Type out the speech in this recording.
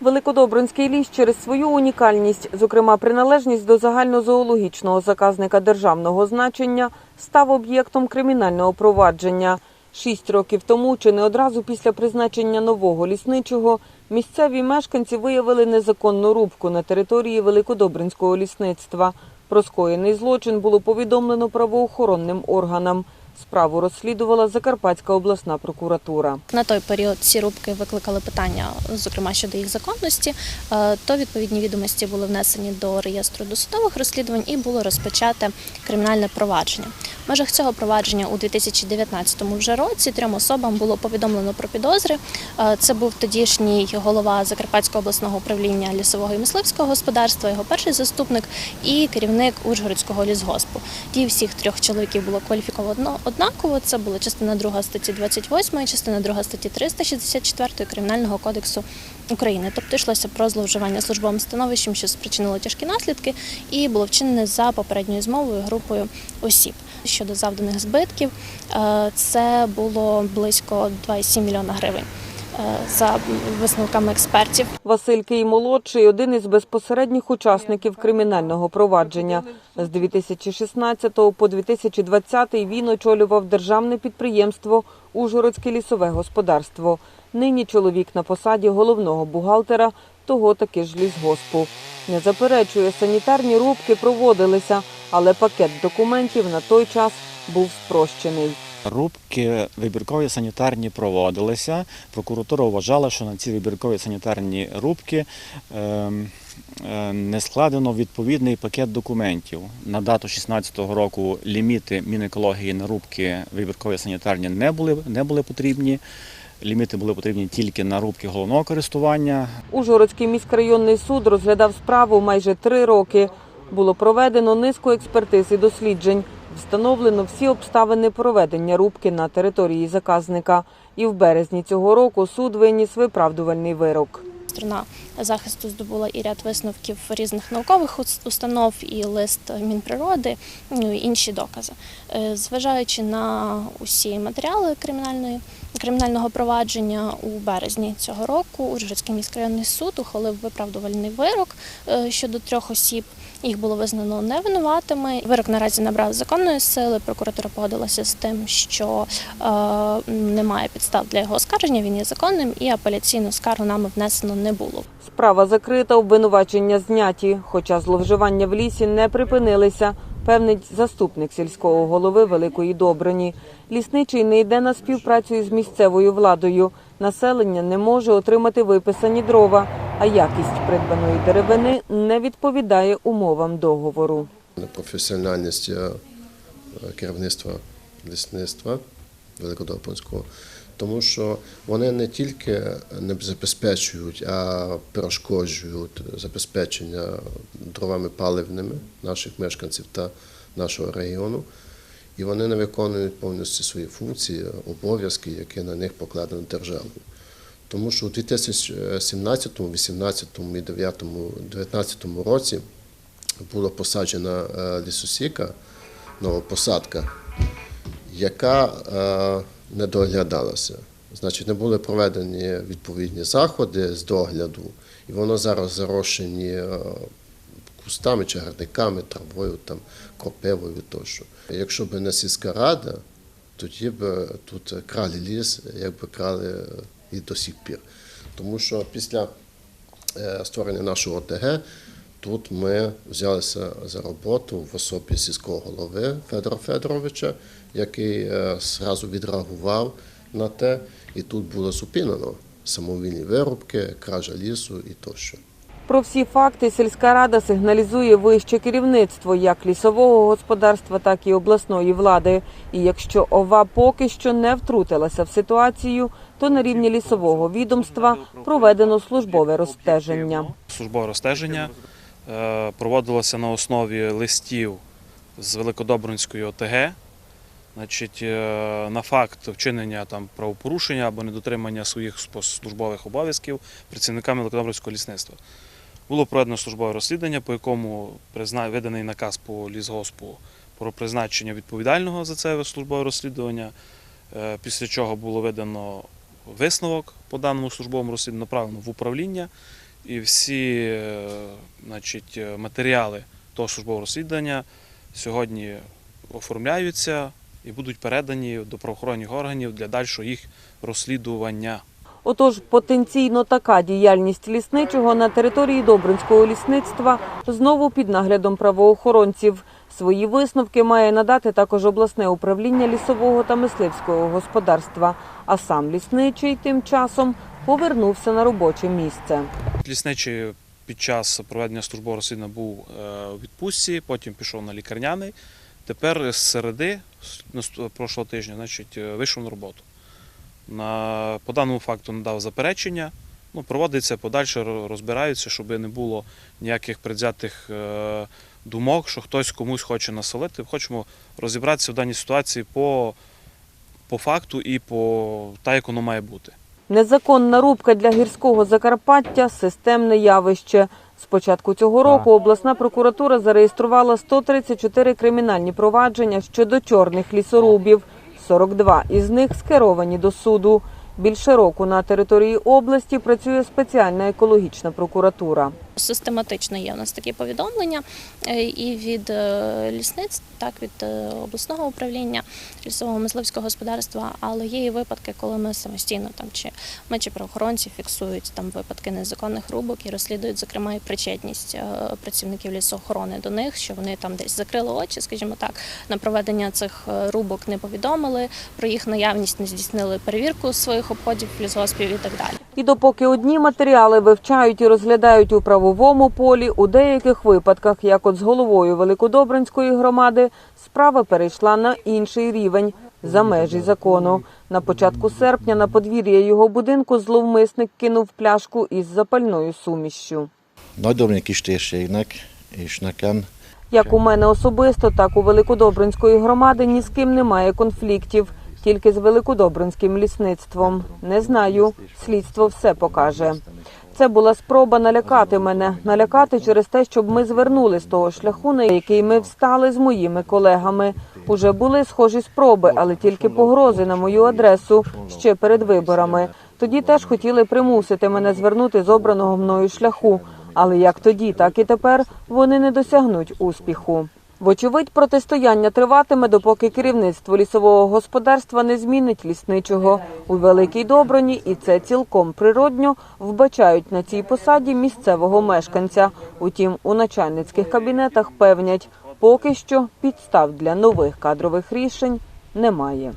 Великодобринський ліс через свою унікальність, зокрема приналежність до загальнозоологічного заказника державного значення, став об'єктом кримінального провадження. Шість років тому, чи не одразу після призначення нового лісничого, місцеві мешканці виявили незаконну рубку на території Великодобринського лісництва. Про скоєний злочин було повідомлено правоохоронним органам. Справу розслідувала Закарпатська обласна прокуратура. На той період ці рубки викликали питання, зокрема щодо їх законності. Е, То відповідні відомості були внесені до реєстру досудових розслідувань і було розпочате кримінальне провадження. Межах цього провадження у 2019 вже році трьом особам було повідомлено про підозри. Е, Це був тодішній голова Закарпатського обласного управління лісового і мисливського господарства, його перший заступник і керівник Ужгородського лісгоспу. Дії всіх трьох чоловіків було кваліфіковано однаково. Це була частина 2 статті 28, частина 2 статті 364 Кримінального кодексу України. Тобто йшлося про зловживання службовим становищем, що спричинило тяжкі наслідки, і було вчинене за попередньою змовою групою осіб. Щодо завданих збитків, е, це було близько 2,7 мільйона гривень. е, За висновками експертів, Василь Кий молодший один із безпосередніх учасників кримінального провадження. З 2016 по 2020 він очолював державне підприємство Ужгородське лісове господарство. Нині чоловік на посаді головного бухгалтера того таки ж лісгоспу. Не заперечує, санітарні рубки проводилися, але пакет документів на той час був спрощений. Рубки вибіркові санітарні проводилися. Прокуратура вважала, що на ці вибіркові санітарні рубки ем, е, не складено відповідний пакет документів. На дату 16-го року ліміти Мінекології на рубки вибіркові санітарні не були, не були потрібні. Ліміти були потрібні тільки на рубки головного користування. Ужгородський міськрайонний суд розглядав справу майже три роки. Було проведено низку експертиз і досліджень. Встановлено всі обставини проведення рубки на території заказника. І в березні цього року суд виніс виправдувальний вирок. сторона захисту здобула і ряд висновків різних наукових установ, і лист Мінприроди, ну і інші докази. Е, Зважаючи на усі матеріали кримінальної кримінального провадження у березні цього року, Ужгородський міськрайонний суд ухвалив виправдувальний вирок е, щодо трьох осіб. Їх було визнано невинуватими. Вирок наразі набрав законної сили. Прокуратура погодилася з тим, що е, немає підстав для його оскарження. Він є законним, і апеляційну скаргу нами внесено не було. Справа закрита, обвинувачення зняті, хоча зловживання в лісі не припинилися, певнить заступник сільського голови Великої Добрині. Лісничий не йде на співпрацю із місцевою владою. Населення не може отримати виписані дрова, а якість придбаної деревини не відповідає умовам договору. професіональність е, керівництва лісництва Великодопинського, тому що вони не тільки не забезпечують, а перешкоджують забезпечення дровами паливними наших мешканців та нашого регіону. І вони не виконують повністю свої функції, обов'язки, які на них покладені державою. Тому що у 2017, 2018 і 2019 році була посаджена е, лісосіка, нова посадка, яка е, не доглядалася. Значить, не були проведені відповідні заходи з догляду, і воно зараз зарощені е, кустами, чагарниками, травою, там, кропивою тощо. Якщо б не сільська рада, тоді б тут крали ліс, якби крали е, і до сих пір. Тому що після е, створення нашого ОТГ тут ми взялися за роботу в особі сільського голови Федора Федоровича, який е, зразу відреагував на те, і тут було зупинено самовільні вирубки, кража лісу і тощо. Про всі факти сільська рада сигналізує вище керівництво як лісового господарства, так і обласної влади. І якщо ОВА поки що не втрутилася в ситуацію, то на рівні лісового відомства проведено службове розстеження. Службове розстеження е, проводилося на основі листів з Великодобринської ОТГ. Значить, е, на факт вчинення там правопорушення або недотримання своїх службових обов'язків працівниками Великодобринського лісництва. Було проведено службове розслідування, по якому виданий наказ по лісгоспу про призначення відповідального за це службове розслідування, е, після чого було видано висновок по даному службовому розслідуванню, направлено в управління і всі е, значить, е, матеріали того службового розслідування сьогодні оформляються і будуть передані до правоохоронних органів для дальшого їх розслідування. Отож, потенційно така діяльність лісничого на території Добринського лісництва знову під наглядом правоохоронців. Свої висновки має надати також обласне управління лісового та мисливського господарства. А сам лісничий тим часом повернувся на робоче місце. Лісничий під час проведення службового розслідування був е, у відпустці, потім пішов на лікарняний. Тепер з середи прошлого тижня значить, е, вийшов на роботу. На, по даному факту надав заперечення. Ну, проводиться подальше, ро- розбираються, щоб не було ніяких предвзятих е, думок, що хтось комусь хоче насолити. Хочемо розібратися в даній ситуації по, по факту і по так, як воно має бути. Незаконна рубка для гірського Закарпаття системне явище. З початку цього року обласна прокуратура зареєструвала 134 кримінальні провадження щодо чорних лісорубів. 42 із них скеровані до суду. Більше року на території області працює спеціальна екологічна прокуратура. Систематично є у нас такі повідомлення е, і від е, лісниць, так від е, обласного управління лісового мисливського господарства, але є і випадки, коли ми самостійно там чи ми чи правоохоронці фіксують там випадки незаконних рубок і розслідують, зокрема, і причетність працівників лісоохорони до них, що вони там десь закрили очі, скажімо так, на проведення цих рубок не повідомили, про їх наявність не здійснили перевірку своїх обходів лісгоспів і так далі. І допоки одні матеріали вивчають і розглядають у правовому полі, у деяких випадках, як от з головою Великодобринської громади, справа перейшла на інший рівень за межі закону. На початку серпня на подвір'я його будинку зловмисник кинув пляшку із запальною сумішшю. Як у мене особисто, так у Великодобринської громади ні з ким немає конфліктів, тільки з Великодобринським лісництвом. Не знаю, слідство все покаже. Це була спроба налякати мене, налякати через те, щоб ми звернули з того шляху, на який ми встали з моїми колегами. Уже були схожі спроби, але тільки погрози на мою адресу ще перед виборами. Тоді теж хотіли примусити мене звернути з обраного мною шляху. Але як тоді, так і тепер вони не досягнуть успіху. Вочевидь, протистояння триватиме, допоки керівництво лісового господарства не змінить лісничого. У Великій Доброні, і це цілком природньо, вбачають на цій посаді місцевого мешканця. Утім, у начальницьких кабінетах певнять, поки що підстав для нових кадрових рішень немає.